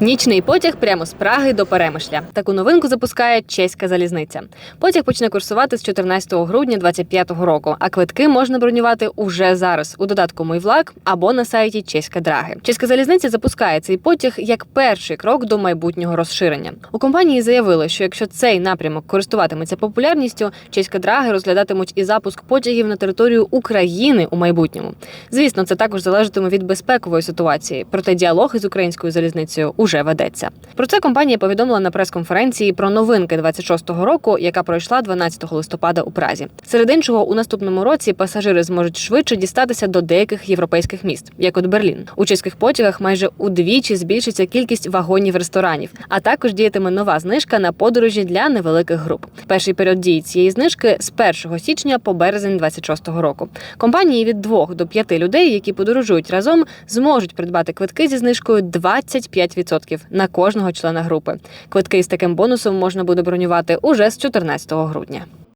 Нічний потяг прямо з Праги до Перемишля. Таку новинку запускає чеська залізниця. Потяг почне курсувати з 14 грудня 2025 року, а квитки можна бронювати уже зараз у додатку Мой влак або на сайті Чеська Драги. Чеська залізниця запускає цей потяг як перший крок до майбутнього розширення. У компанії заявили, що якщо цей напрямок користуватиметься популярністю, чеська драги розглядатимуть і запуск потягів на територію України у майбутньому. Звісно, це також залежатиме від безпекової ситуації. Проте діалог із українською залізницею уже ведеться. Про це компанія повідомила на прес-конференції про новинки 26-го року, яка пройшла 12 листопада у Празі. Серед іншого, у наступному році пасажири зможуть швидше дістатися до деяких європейських міст, як от Берлін. У чеських потягах майже удвічі збільшиться кількість вагонів ресторанів, а також діятиме нова знижка на подорожі для невеликих груп. Перший період дії цієї знижки з 1 січня по березень 26-го року. Компанії від 2 до 5 людей, які подорожують разом, зможуть придбати квитки зі знижкою 25% на кожного члена групи. Квитки з таким бонусом можна буде бронювати уже з 14 грудня.